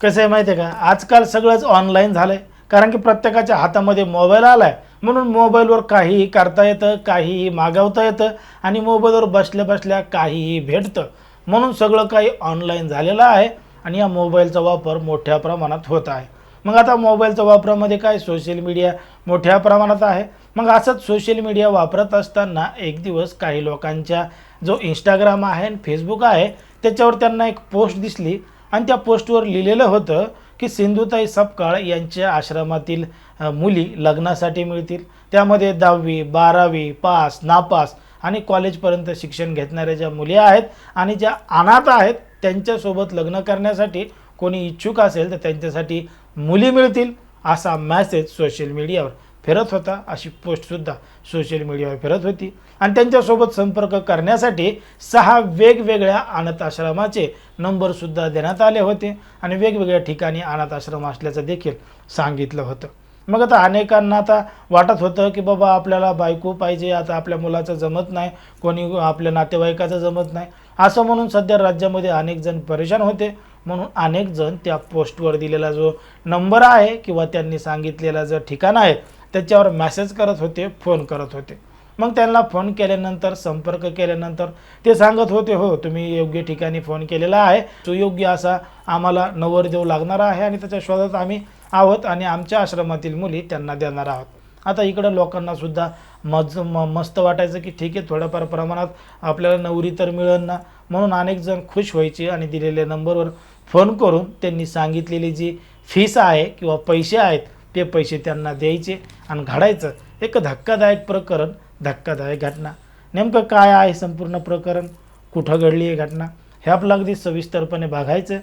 कसं आहे माहिती आहे का? आजकाल सगळंच ऑनलाईन झालं आहे कारण की प्रत्येकाच्या हातामध्ये मोबाईल आला आहे म्हणून मोबाईलवर काहीही करता येतं काहीही मागवता येतं आणि मोबाईलवर बसल्या बसल्या काहीही भेटतं. म्हणून सगळं काही ऑनलाईन झालेलं आहे आणि या मोबाईलचा वापर मोठ्या प्रमाणात होत आहे. मग आता मोबाईलच्या वापरामध्ये काय? सोशल मीडिया मोठ्या प्रमाणात आहे. मग असंच सोशल मीडिया वापरत असताना एक दिवस काही लोकांच्या जो इंस्टाग्राम आहे आणि फेसबुक आहे त्याच्यावर त्यांना एक पोस्ट दिसली. आणि त्या पोस्टवर लिहिलेलं होतं की सिंधुताई सपकाळ यांच्या आश्रमातील मुली लग्नासाठी मिळतील. त्यामध्ये दहावी बारावी पास नापास आणि कॉलेजपर्यंत शिक्षण घेतणाऱ्या ज्या मुली आहेत आणि ज्या अनाथ आहेत त्यांच्यासोबत लग्न करण्यासाठी कोणी इच्छुक असेल तर त्यांच्यासाठी मुली मिळतील असा मॅसेज सोशल मीडियावर फिरत होता अशी पोस्टसुद्धा सोशल मीडियावर फिरत होती. आणि त्यांच्यासोबत संपर्क करण्यासाठी सहा वेगवेगळ्या अनाथ आश्रमाचे नंबरसुद्धा देण्यात आले होते. आणि वेगवेगळ्या ठिकाणी अनाथ आश्रम असल्याचं देखील सांगितलं होतं. मग आता अनेकांना आता वाटत होतं की बाबा आपल्याला बायको पाहिजे आता आपल्या मुलाचं जमत नाही कोणी आपल्या नातेवाईकाचं जमत नाही. असं म्हणून सध्या राज्यामध्ये अनेक जण परेशान होते. म्हणून अनेक जण त्या पोस्टवर दिलेला जो नंबर आहे किंवा त्यांनी सांगितलेला जो ठिकाण आहे त्याच्यावर मॅसेज करत होते फोन करत होते. मग त्यांना फोन केल्यानंतर संपर्क केल्यानंतर ते सांगत होते हो तुम्ही योग्य ठिकाणी फोन केलेला आहे. सुयोग्य असा आम्हाला नवरदेव लागणार आहे आणि त्याच्या शोधात आम्ही आहोत आणि आमच्या आश्रमातील मुली त्यांना देणार आहोत. आता इकडं लोकांना सुद्धा मज म मस्त वाटायचं की ठीक आहे थोड्याफार प्रमाणात आपल्याला नवरी तर मिळेल ना. म्हणून अनेक जण खुश व्हायचे आणि दिलेल्या नंबरवर फोन करून त्यांनी सांगितलेली जी फीस आहे किंवा पैसे आहेत ते पैसे त्यांना द्यायचे आणि घडायचं. एक धक्कादायक प्रकरण धक्कादायक घटना. नेमकं काय आहे संपूर्ण प्रकरण? कुठं घडली आहे घटना? हे आपलं अगदी सविस्तरपणे बघायचं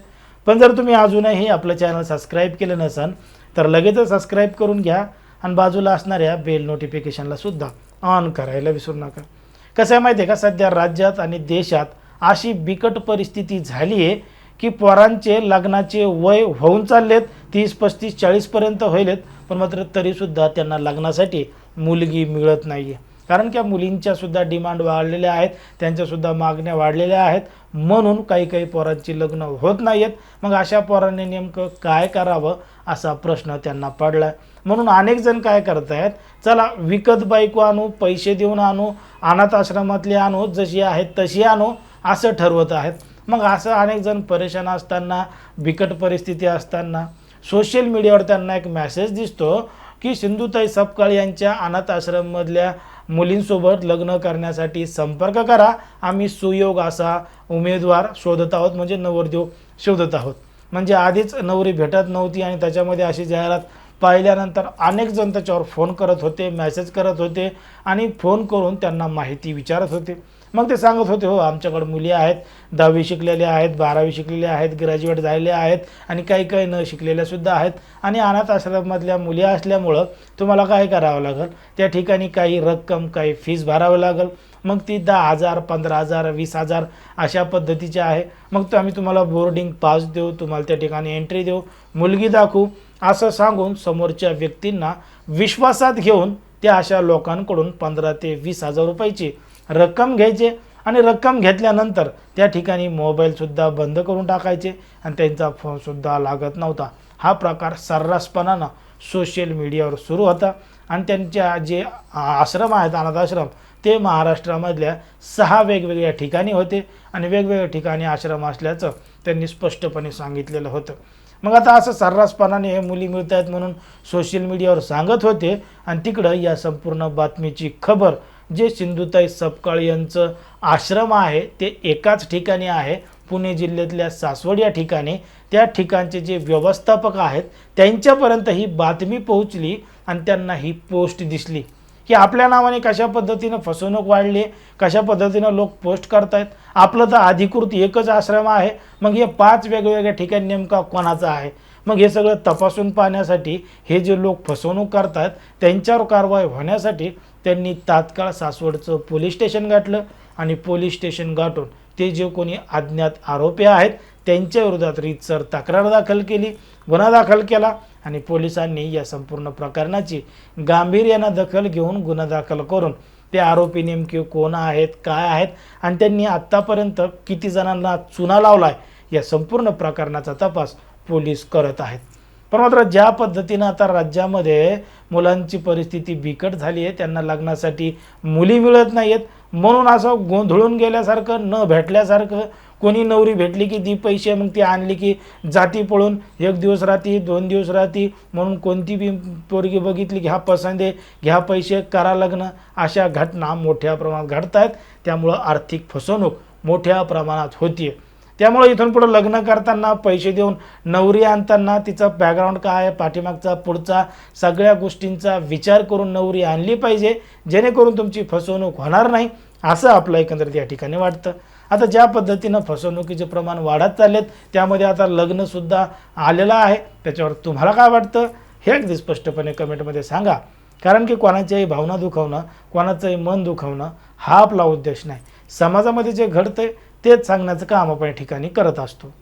पण जर तुम्ही अजूनही आपलं चॅनल सबस्क्राईब केलं नसन तर लगेचच सबस्क्राईब करून घ्या आणि बाजूला असणाऱ्या बेल नोटिफिकेशनला सुद्धा ऑन करायला विसरू नका. कसं आहे माहिती आहे का? सध्या राज्यात आणि देशात अशी बिकट परिस्थिती झाली आहे की पोरांचे लग्नाचे वय होऊन चाललेत तीस पस्तीस चाळीसपर्यंत होईलेत पण मात्र तरीसुद्धा त्यांना लग्नासाठी मुलगी मिळत नाही आहे कारण की मुलींच्यासुद्धा डिमांड वाढलेल्या आहेत त्यांच्यासुद्धा मागण्या वाढलेल्या आहेत. म्हणून काही काही पोरांची लग्न होत नाही आहेत मग अशा पोरांनी नेमकं काय करावं असा प्रश्न त्यांना पडला आहे म्हणून अनेक जण काय करत आहेत चला विकत बायको आणू पैसे देऊन आणू अनाथ आश्रमातली आणू जशी आहेत तशी आणू असं ठरवत आहेत. मग असं अनेक जण परेशान असताना बिकट परिस्थिती असताना सोशल मीडियावर त्यांना एक मॅसेज दिसतो की सिंधुताई सपकाळ यांच्या अनाथ आश्रममधल्या मुलींसोबत लग्न करण्यासाठी संपर्क करा. आम्ही सुयोग असा उमेदवार शोधत आहोत म्हणजे नवरदेव शोधत आहोत. म्हणजे आधीच नवरी भेटत नव्हती आणि त्याच्यामध्ये अशी जाहिरात पाहिल्यानंतर अनेक जण त्याच्यावर फोन करत होते मेसेज करत होते आणि फोन करून त्यांना माहिती विचारत होते. मग ते सांगत होते हो आमच्याकडे मुली आहेत दहावी शिकलेल्या आहेत बारावी शिकलेल्या आहेत ग्रॅज्युएट झालेल्या आहेत आणि काही काही न शिकलेल्या सुद्धा आहेत आणि अनाथ आश्रमामधल्या मुली असल्यामुळं तुम्हाला काय करावं लागेल? त्या ठिकाणी काही रक्कम काही फीज भरावं लागेल. मग ती दहा हजार पंधरा हजार वीस हजार अशा पद्धतीचे आहे. मग तो आम्ही तुम्हाला बोर्डिंग पास देऊ तुम्हाला त्या ठिकाणी एंट्री देऊ. मुलगी दाखवू असं सांगून समोरच्या व्यक्तींना विश्वासात घेऊन त्या अशा लोकांकडून पंधरा ते वीस हजार रुपयाची रक्कम घ्यायचे आणि रक्कम घेतल्यानंतर त्या ठिकाणी मोबाईलसुद्धा बंद करून टाकायचे आणि त्यांचा फोनसुद्धा लागत नव्हता. हा प्रकार सर्रासपणानं सोशल मीडियावर सुरू होता आणि त्यांच्या जे आश्रम आहेत अनाथाश्रम ते महाराष्ट्रामधल्या सहा वेगवेगळ्या ठिकाणी होते आणि वेगवेगळ्या ठिकाणी आश्रम असल्याचं त्यांनी स्पष्टपणे सांगितलेलं होतं. मग आता असं सर्रासपणाने हे मुली मिळत आहेत म्हणून सोशल मीडियावर सांगत होते. आणि तिकडं या संपूर्ण बातमीची खबर जे सिंधुताई सपकाळ यांचं आश्रम आहे ते एकाच ठिकाणी आहे. पुणे जिल्ह्यातल्या सासवड या ठिकाणी. त्या ठिकाणचे जे व्यवस्थापक आहेत त्यांच्यापर्यंत ही बातमी पोहोचली आणि त्यांना ही पोस्ट दिसली. की आपल्या नावाने कशा पद्धतीनं फसवणूक वाढली कशा पद्धतीनं लोक पोस्ट करतायत? आपलं तर अधिकृत एकच आश्रम आहे. मग हे पाच वेगवेगळ्या ठिकाणी नेमका कोणाचा आहे? मग हे सगळं तपासून पाहण्यासाठी हे जे लोक फसवणूक करतात त्यांच्यावर कारवाई होण्यासाठी त्यांनी तात्काळ सासवडचं पोलीस स्टेशन गाठलं आणि पोलीस स्टेशन गाठून ते जे कोणी अज्ञात आरोपी आहेत त्यांच्या विरोधात रीतसर तक्रार दाखल केली. गुन्हा दाखल केला. आणि पोलिसांनी या संपूर्ण प्रकरणाची गांभीर्यानं दखल घेऊन गुन्हा दाखल करून ते आरोपी नेमके कोण आहेत काय आहेत आणि त्यांनी आत्तापर्यंत किती जणांना चुना लावला आहे या संपूर्ण प्रकरणाचा तपास पोलीस करत आहेत. पण मात्र ज्या पद्धतीनं आता राज्यामध्ये मुलांची परिस्थिती बिकट झाली आहे त्यांना लग्नासाठी मुली मिळत नाही आहेत म्हणून असं गोंधळून गेल्यासारखं न भेटल्यासारखं कोणी नवरी भेटली की दी पैसे मग ती आणली की जाती पळून एक दिवस राहती दोन दिवस राहती म्हणून कोणती बी पोरगी बघितली घ्या पसंत आहे घ्या पैसे करा लग्न अशा घटना मोठ्या प्रमाणात घडत आहेत त्यामुळं आर्थिक फसवणूक मोठ्या प्रमाणात होतीये. त्यामुळे इथून पुढं लग्न करताना पैसे देऊन नवरी आणताना तिचा बॅकग्राऊंड काय आहे पाठीमागचा पुढचा सगळ्या गोष्टींचा विचार करून नवरी आणली पाहिजे जेणेकरून तुमची फसवणूक होणार नाही असं आपलं एकंदरीत या ठिकाणी वाटतं. आता ज्या पद्धतीनं फसवणुकीचे प्रमाण वाढत चाललेत त्यामध्ये आता लग्नसुद्धा आलेलं आहे. त्याच्यावर तुम्हाला काय वाटतं? हे अगदी स्पष्टपणे कमेंटमध्ये सांगा. कारण की कोणाच्याही भावना दुखवणं कोणाचंही मन दुखवणं हा आपला उद्देश नाही. समाजामध्ये जे घडतं तेच सांगण्याचं काम आपण या ठिकाणी करत असतो.